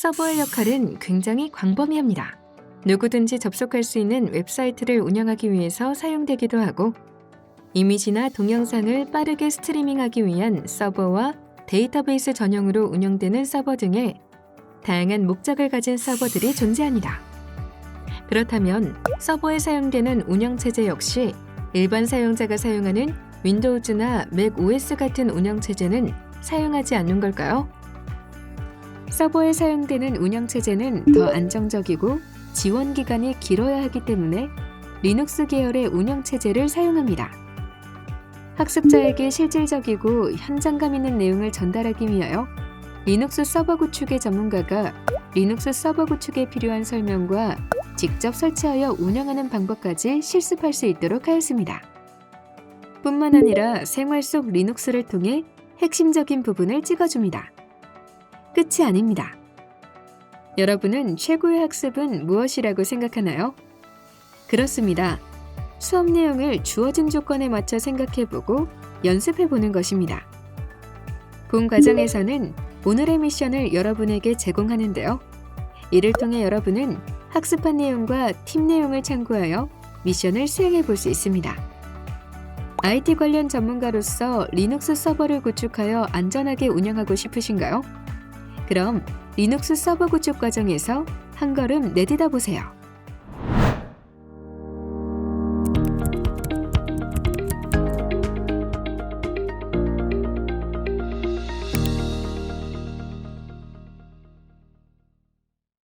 서버의 역할은 굉장히 광범위합니다. 누구든지 접속할 수 있는 웹사이트를 운영하기 위해서 사용되기도 하고 이미지나 동영상을 빠르게 스트리밍하기 위한 서버와 데이터베이스 전용으로 운영되는 서버 등의 다양한 목적을 가진 서버들이 존재합니다. 그렇다면 서버에 사용되는 운영체제 역시 일반 사용자가 사용하는 윈도우즈나 맥 OS 같은 운영체제는 사용하지 않는 걸까요? 서버에 사용되는 운영체제는 더 안정적이고 지원 기간이 길어야 하기 때문에 리눅스 계열의 운영체제를 사용합니다. 학습자에게 실질적이고 현장감 있는 내용을 전달하기 위하여 리눅스 서버 구축의 전문가가 리눅스 서버 구축에 필요한 설명과 직접 설치하여 운영하는 방법까지 실습할 수 있도록 하였습니다. 뿐만 아니라 생활 속 리눅스를 통해 핵심적인 부분을 찍어줍니다. 끝이 아닙니다. 여러분은 최고의 학습은 무엇이라고 생각하나요? 그렇습니다. 수업 내용을 주어진 조건에 맞춰 생각해보고 연습해보는 것입니다. 본 과정에서는 오늘의 미션을 여러분에게 제공하는데요. 이를 통해 여러분은 학습한 내용과 팀 내용을 참고하여 미션을 수행해 볼 수 있습니다. IT 관련 전문가로서 리눅스 서버를 구축하여 안전하게 운영하고 싶으신가요? 그럼 리눅스 서버 구축 과정에서 한 걸음 내디뎌 보세요.